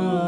Oh.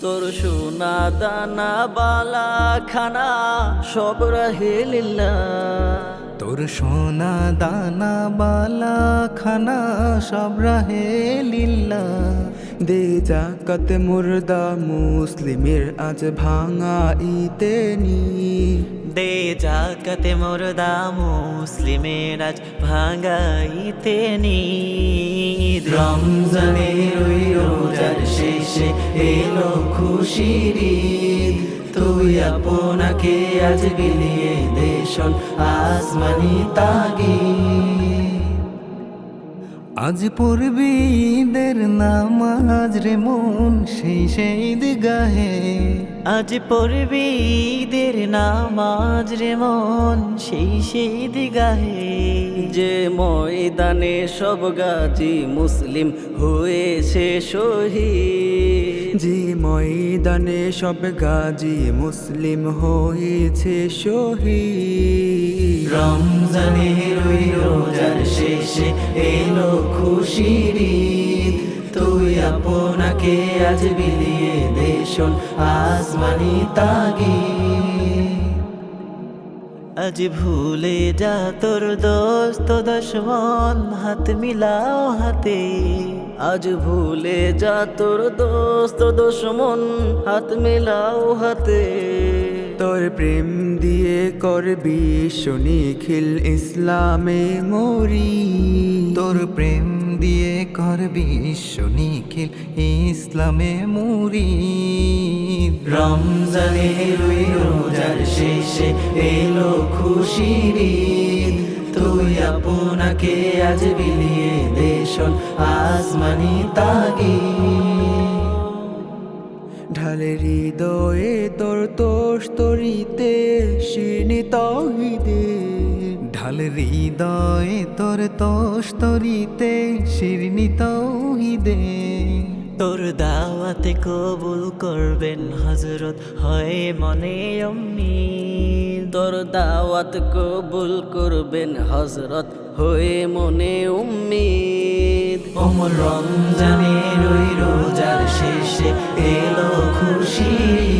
তোর সোনা দানা বালা খানা সব রাহে লীলা। তোর সোনা দানা বালা খানা সব রাহে লিল্লা দে জাকাত মুর্দা মুসলিমের আজ ভাঙা ইতে নি দে জাকাতে মোর দা মুসলিমের আজ ভাঙ্গাইতে নিদ রমজানের ওই খুশির, তুই আপনাকে আজ বিলিয়ে দেশন আসমানি তাগি আজ পড়বি নামাজ রে মন, সেই সেই গাহে আজ পড়বি ঈদের নামাজ রে মন, সেই সেই দিগাহে। যে ময়দানে সব গাজী মুসলিম হয়েছে শহীদ। যে ময়দানে সব গাজী মুসলিম হয়েছে শহীদ। রমজানের ওই রোজার শেষে এলো খুশির তুই আপনাকে আজ বিলিয়ে দেশন আসমানি তাগি আজ ভুলে যা তোর দোস্ত দশমন হাত মিলাও হাতে। আজ ভুলে যা তোর দোস্ত দশমন হাত মিলাও হাতে। তোর প্রেম দিয়ে করবি নিখিল ইসলামে মরি। তোর প্রেম দিয়ে করবি নিখিল ইসলামে মরি। রমজানের ওই রোজার শেষে এলো খুশির। তুই আপনাকে আজ বিলিয়ে দেশন আসমানি তাগি ঢালে হৃদয়ে তোর তোষ শিনি তহিদে ঢাল হৃদয়ে তোর তোষ তরিতে শিরনি তৌহিদে তোর দাওয়াতে কবুল করবেন হজরত হয় মনে অম্মি তোর দাওয়াত কবুল করবেন হজরত হয়ে মনে উম্মিদ ওমর রমজানের ওই রোজার শেষে এলো। তুই